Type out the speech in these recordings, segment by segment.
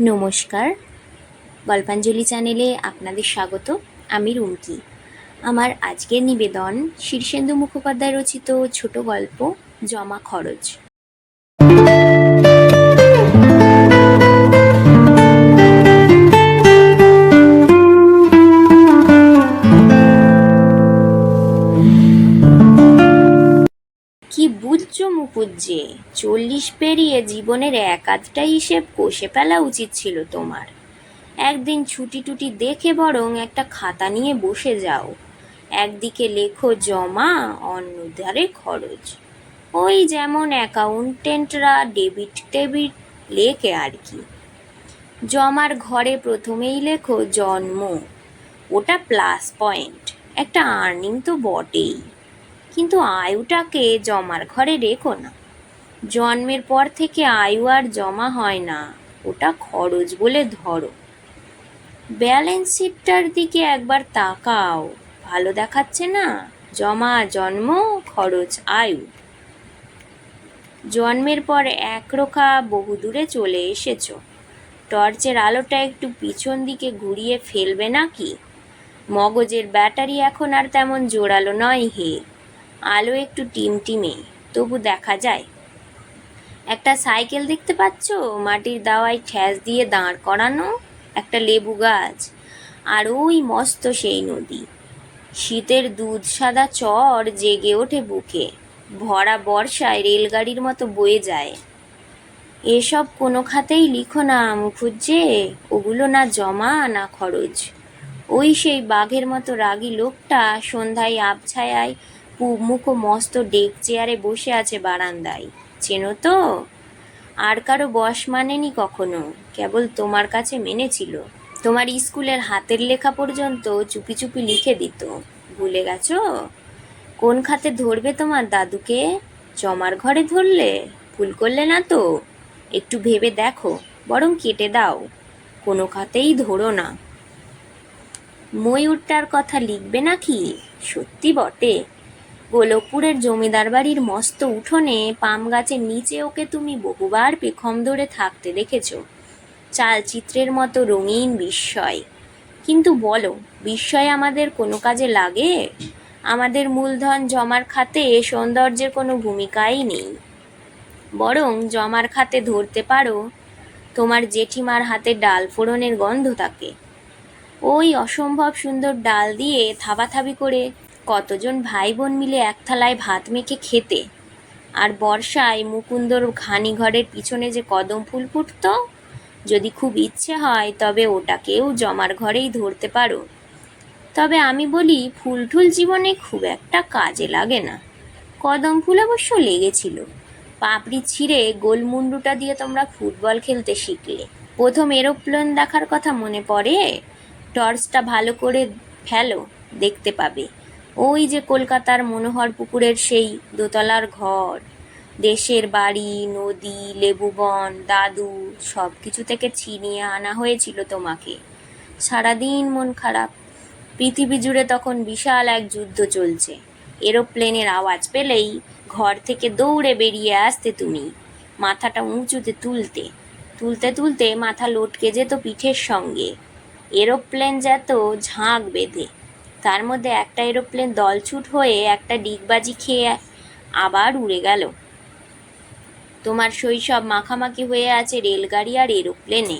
নমস্কার। গল্পাঞ্জলি চ্যানেলে আপনাদের স্বাগত। আমি রুমকি। আমার আজকের নিবেদন শীর্ষেন্দু মুখোপাধ্যায় রচিত ছোট গল্প জমা খরচ। মুকুজ্জে চল্লিশ পেরিয়ে জীবনের এক আধটা হিসেব কষে ফেলা উচিত ছিল তোমার। একদিন ছুটি টুটি দেখে বরং একটা খাতা নিয়ে বসে যাও। একদিকে লেখো জমা, অন্যধারে খরচ। ওই যেমন অ্যাকাউন্টেন্টরা ডেবিট টেবিট লেখে আর কি। জমার ঘরে প্রথমেই লেখো জন্ম। ওটা প্লাস পয়েন্ট। একটা আর্নিং তো বটেই। কিন্তু আয়ুটাকে জমার ঘরে রেখো না। জন্মের পর থেকে আয়ু আর জমা হয় না, ওটা খরচ বলে ধরো। ব্যালেন্স শিটটার দিকে একবার তাকাও, ভালো দেখাচ্ছে না, জমা জন্ম, খরচ আয়ু। জন্মের পর একরোখা বহু দূরে চলে এসেছ। টর্চের আলোটা একটু পিছন দিকে ঘুরিয়ে ফেলবে নাকি? মগজের ব্যাটারি এখন আর তেমন জোরালো নয় হে। আলো একটু টিমটিমে, তবু দেখা যায়। একটা সাইকেল দেখতে পাচ্ছ? মাটির দাওয়ায় ঠ্যাস দিয়ে দাঁড় করানো একটা লেবু গাছ। আর ওই মস্ত সেই নদী। শীতের দুধ সাদা চর জেগে ওঠে বুকে। ভরা বর্ষায় রেলগাড়ির মতো বয়ে যায়। এসব কোনো খাতেই লিখো না মুখুজ্জে ওগুলো না জমা, না খরচ। ওই সেই বাঘের মতো রাগী লোকটা সন্ধ্যায় আবছায়ায় পূব মুখো মস্ত ডেক চেয়ারে বসে আছে বারান্দায়। চেনো তো? আর কারও বস মানেনি কখনো। কেবল তোমার কাছে মেনেছিল। তোমার স্কুলের হাতের লেখা পর্যন্ত চুপি চুপি লিখে দিত। ভুলে গেছো? কোন খাতে ধরবে তোমার দাদুকে? জমার ঘরে ধরলে? ভুল করলে না তো? একটু ভেবে দেখো, বরং কেটে দাও। কোনো খাতেই ধরো না। ময়ূরটার কথা লিখবে নাকি? সত্যি বটে। গোলকপুরের জমিদার বাড়ির মস্ত উঠোনে পাম গাছের নিচে ওকে তুমি বহুবার পেখম ধরে থাকতে দেখেছ। চালচিত্রের মতো রঙিন বিস্ময়। কিন্তু বলো, বিস্ময় আমাদের কোনো কাজে লাগে? আমাদের মূলধন জমার খাতে সৌন্দর্যের কোনো ভূমিকাই নেই। বরং জমার খাতে ধরতে পারো, তোমার জেঠিমার হাতে ডাল ফোড়নের গন্ধ থাকে ওই অসম্ভব সুন্দর ডাল দিয়ে থাবাথাবি করে কতজন ভাই বোন মিলে এক থালায় ভাত মেখে খেতে? আর বর্ষায় মুকুন্দর ঘানি ঘরের পিছনে যে কদম ফুল ফুটত? যদি খুব ইচ্ছে হয়, তবে ওটাকেও জমার ঘরেই ধরতে পারো। তবে আমি বলি ফুল টুল জীবনে খুব একটা কাজে লাগে না। কদম ফুল অবশ্য লেগেছিল। পাপড়ি ছিঁড়ে গোলমুন্ডুটা দিয়ে তোমরা ফুটবল খেলতে শিখলে। প্রথম এরোপ্লেন দেখার কথা মনে পড়ে? টর্চটা ভালো করে ফেলো, দেখতে পাবে। ওই যে কলকাতার মনোহর পুকুরের সেই দোতলার ঘর। দেশের বাড়ি, নদী লেবুবন দাদু সব কিছু থেকে ছিনিয়ে আনা হয়েছিল তোমাকে। সারাদিন মন খারাপ। পৃথিবী জুড়ে তখন বিশাল এক যুদ্ধ চলছে। এরোপ্লেনের আওয়াজ পেলেই ঘর থেকে দৌড়ে বেরিয়ে আসতে তুমি। মাথাটা উঁচুতে তুলতে। তুলতে তুলতে মাথা লটকে যেত পিঠের সঙ্গে। এরোপ্লেন যেত ঝাঁক বেঁধে। তার মধ্যে একটা এরোপ্লেন দলছুট হয়ে একটা ডিগবাজি খেয়ে আবার উড়ে গেল। তোমার শৈশব মাখামাখি হয়ে আছে রেলগাড়ি আর এরোপ্লেনে।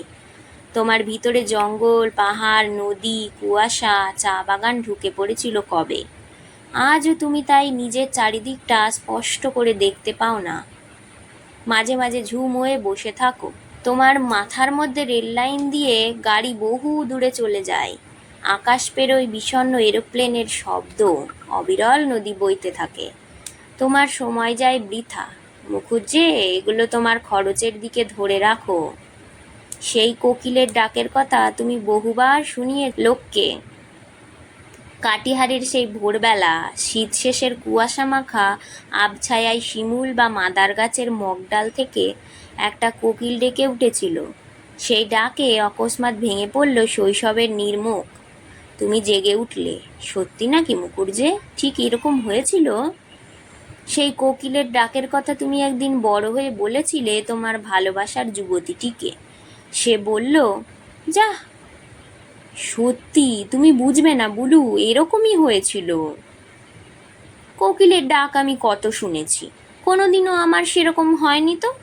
তোমার ভিতরে জঙ্গল, পাহাড়, নদী, কুয়াশা, চা বাগান ঢুকে পড়েছিল কবে? আজও তুমি তাই নিজের চারিদিকটা স্পষ্ট করে দেখতে পাও না। মাঝে মাঝে ঝুম হয়ে বসে থাকো। তোমার মাথার মধ্যে রেল লাইন দিয়ে গাড়ি বহু দূরে চলে যায়। আকাশ পেরোয় বিষণ্ণ এরোপ্লেনের শব্দ। অবিরল নদী বইতে থাকে। তোমার সময় যায় বৃথা। মুখুজ্জে এগুলো তোমার খরচের দিকে ধরে রাখো। সেই কোকিলের ডাকের কথা তুমি বহুবার শুনিয়ে লোককে। কাটিহারের সেই ভোরবেলা, শীত শেষের কুয়াশা মাখা, আবছায়ায় শিমুল বা মাদার গাছের মগডাল থেকে একটা কোকিল ডেকে উঠেছিল। সেই ডাকে অকস্মাৎ ভেঙে পড়ল শৈশবের নির্মুখ। তুমি জেগে উঠলে। সত্যি নাকি মুকুরজে ঠিক এরকম হয়েছিল? সেই কোকিলের ডাকের কথা তুমি একদিন বড় হয়ে বলেছিলে তোমার ভালোবাসার যুবতীটিকে। সে বলল, যা, সত্যি, তুমি বুঝবে না বুলু, এরকমই হয়েছিল। কোকিলের ডাক আমি কত শুনেছি, কোনোদিনও আমার সেরকম হয়নি তো?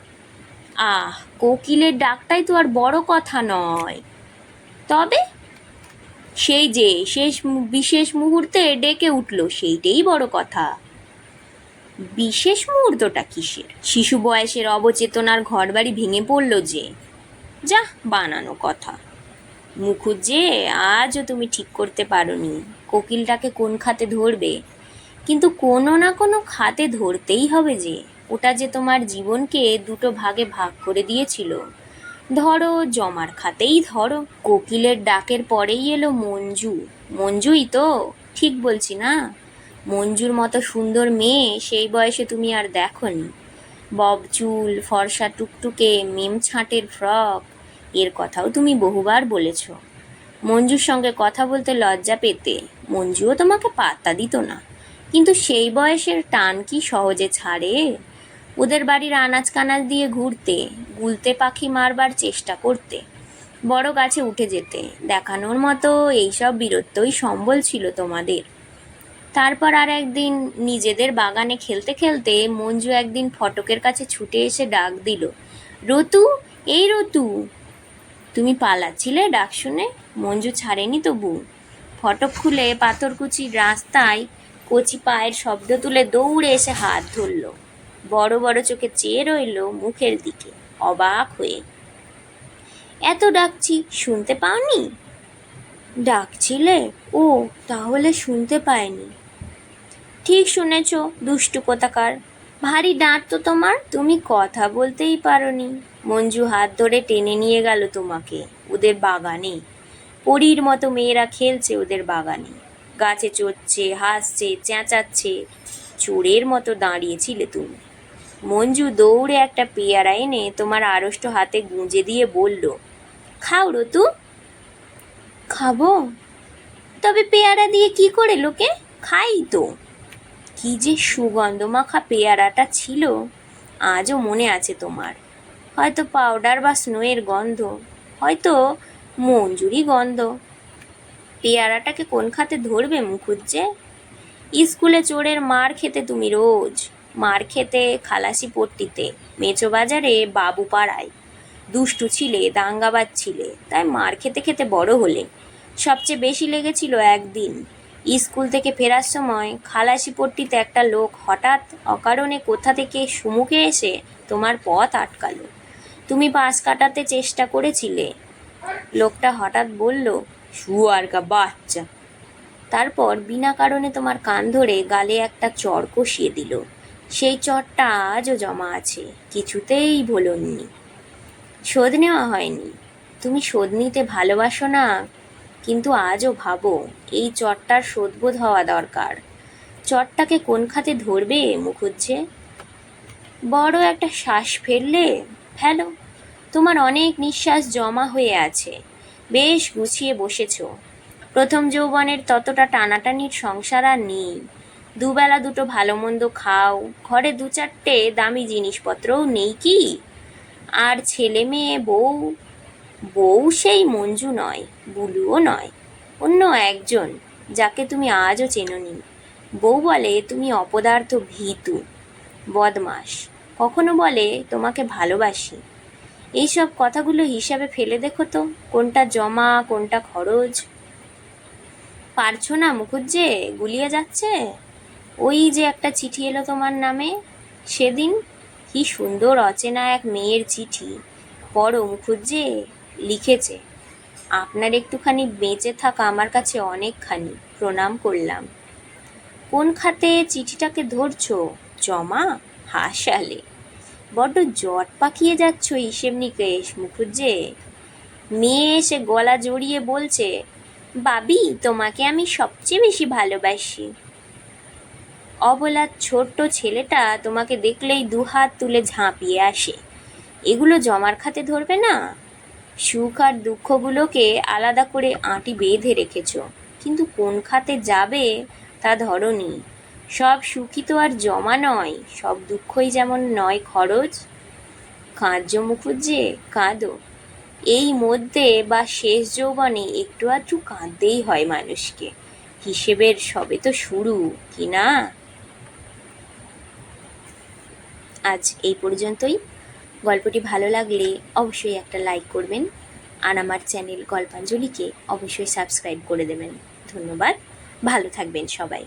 আহ, কোকিলের ডাকটাই তো আর বড় কথা নয়। তবে সেই যে শেষ বিশেষ মুহূর্তে ডেকে উঠল, সেইটাই বড় কথা। বিশেষ মুহূর্তটা কিসের? শিশু বয়সের অবচেতনার ঘরবাড়ি ভেঙে পড়ল যে। যা বানানো কথা। মুখুজ্জে, আজও তুমি ঠিক করতে পারোনি। কোকিলটাকে কোন খাতে ধরবে? কিন্তু কোনো না কোনো খাতে ধরতেই হবে যে। ওটা যে তোমার জীবনকে দুটো ভাগে ভাগ করে দিয়েছিল। ধরো, জমার খাতেই ধরো। কোকিলের ডাকের পরেই এলো মঞ্জু। মঞ্জুই তো, ঠিক বলছি না? মঞ্জুর মতো সুন্দর মেয়ে, সেই বয়সে তুমি আর দেখনি। বব চুল, ফর্সা টুকটুকে, মেম ছাঁটের ফ্রক, এর কথাও তুমি বহুবার বলেছ। মঞ্জুর সঙ্গে কথা বলতে লজ্জা পেতে মঞ্জুও তোমাকে পাত্তা দিত না। কিন্তু সেই বয়সের টান কি সহজে ছাড়ে? ওদের বাড়ির আনাজ কানাজ দিয়ে ঘুরতে, গুলতে পাখি মারবার চেষ্টা করতে, বড় গাছে উঠে যেতে, দেখানোর মতো এইসব বীরত্বই সম্বল ছিল তোমাদের। তারপর আর একদিন নিজেদের বাগানে খেলতে খেলতে মঞ্জু একদিন ফটকের কাছে ছুটে এসে ডাক দিল, রতু, এই রতু, তুমি পালাচ্ছিলে ডাক শুনে? মঞ্জু ছাড়েনি তবু ফটক খুলে পাথরকুচির রাস্তায় কচি পায়ের শব্দ তুলে দৌড়ে এসে হাত ধরল। বড় বড় চোখে চেয়ে রইল মুখের দিকে, অবাক হয়ে। এত ডাকছি, শুনতে পাওনি? ডাকছিলে? ও, তাহলে শুনতে পাইনি। ঠিক শুনেছ, দুষ্টু কোথাকার। ভারী দাঁত তো তোমার, তুমি কথা বলতেই পারোনি। মঞ্জু হাত ধরে টেনে নিয়ে গেল তোমাকে, ওদের বাগানে। পরীর মতো মেয়েরা খেলছে ওদের বাগানে। গাছে চড়ছে, হাসছে, চেঁচাচ্ছে, চোরের মতো দাঁড়িয়েছিলে তুমি। মঞ্জু দৌড়ে একটা পেয়ারা এনে তোমার আড়ষ্ট হাতে গুঁজে দিয়ে বলল, খাও রতু। খাব? তবে পেয়ারা দিয়ে কি করে লোকে? খাই তো। কি যে সুগন্ধ মাখা পেয়ারাটা ছিল, আজও মনে আছে তোমার। হয়তো পাউডার বা স্নোয়ের গন্ধ, হয়তো মঞ্জুরি গন্ধ। পেয়ারাটাকে কোন খাতে ধরবে মুখুজ্জে? স্কুলে চোরের মার খেতে তুমি রোজ। মার খেতে, খালাসি পট্টিতে মেচো বাজারে বাবু পাড়ায়। দুষ্টু ছিলে, দাঙ্গাবাজ ছিলে, তাই মার খেতে খেতে বড় হলে। সবচেয়ে বেশি লেগেছিল একদিন, স্কুল থেকে ফেরার সময় খালাসি পট্টিতে একটা লোক হঠাৎ অকারণে কোথা থেকে সুমুখে এসে তোমার পথ আটকালো। তুমি পাশ কাটাতে চেষ্টা করেছিলে। লোকটা হঠাৎ বলল শুয়ার কা বাচ্চা। তারপর বিনা কারণে তোমার কান ধরে গালে একটা চর কষিয়ে দিল। সেই চরটা আজও জমা আছে, কিছুতেই ভোলননি। শোধ নেওয়া হয়নি। তুমি শোধ নিতে ভালোবাসো না, কিন্তু আজও ভাবো, এই চরটার শোধবোধ হওয়া দরকার। চরটাকে কোন খাতে ধরবে মুখুজ্জে বড় একটা শ্বাস ফেললে ফেলো তোমার অনেক নিঃশ্বাস জমা হয়ে আছে, বেশ গুছিয়ে বসেছ। প্রথম যৌবনের ততটা টানাটানির সংসার আর নেই। দুবেলা দুটো ভালো মন্দ খাও। ঘরে দু চারটে দামি জিনিসপত্রও নেই কি? আর ছেলে মেয়ে, বউ? বউ সেই মঞ্জু নয়, বুলুও নয়, অন্য একজন, যাকে তুমি আজও চেননি। বউ বলে, তুমি অপদার্থ ভীতু বদমাস কখনো বলে, তোমাকে ভালোবাসি। এইসব কথাগুলো হিসাবে ফেলে দেখো তো, কোনটা জমা, কোনটা খরচ। পারছ না মুখুজ্জে গুলিয়ে যাচ্ছে? ওই যে একটা চিঠি এলো তোমার নামে? সেদিন? কি সুন্দর অচেনা এক মেয়ের চিঠি। পড়ো মুখুজ্জে লিখেছে। আপনার একটুখানি বেঁচে থাকা আমার কাছে অনেকখানি। প্রণাম করলাম। কোন খাতে চিঠিটাকে ধরছো? জমা? হাসালে। বড্ড জট পাকিয়ে যাচ্ছ হিসেব নিকেশ মুখুজ্জে মেয়ে এসে গলা জড়িয়ে বলছে, বাবি, তোমাকে আমি সবচেয়ে বেশি ভালোবাসি। অবলা ছোট্ট ছেলেটা তোমাকে দেখলেই দুহাত তুলে ঝাঁপিয়ে আসে। এগুলো জমার খাতে ধরবে না? সুখ আর দুঃখগুলোকে আলাদা করে আঁটি বেঁধে রেখেছো। কিন্তু কোন খাতে যাবে তা ধরনি। সব সুখী তো আর জমা নয়, সব দুঃখই যেমন নয় খরচ। কাঁদো মুখুজ্জে কাঁদো। এই মধ্যে বা শেষ যৌবনে একটু আধটু কাঁদতেই হয় মানুষকে। হিসেবের সবে তো শুরু, কি না? আজ এই পর্যন্তই। গল্পটি ভালো লাগলে অবশ্যই একটা লাইক করবেন আর আমার চ্যানেল গল্পাঞ্জলিকে অবশ্যই সাবস্ক্রাইব করে দেবেন। ধন্যবাদ। ভালো থাকবেন সবাই।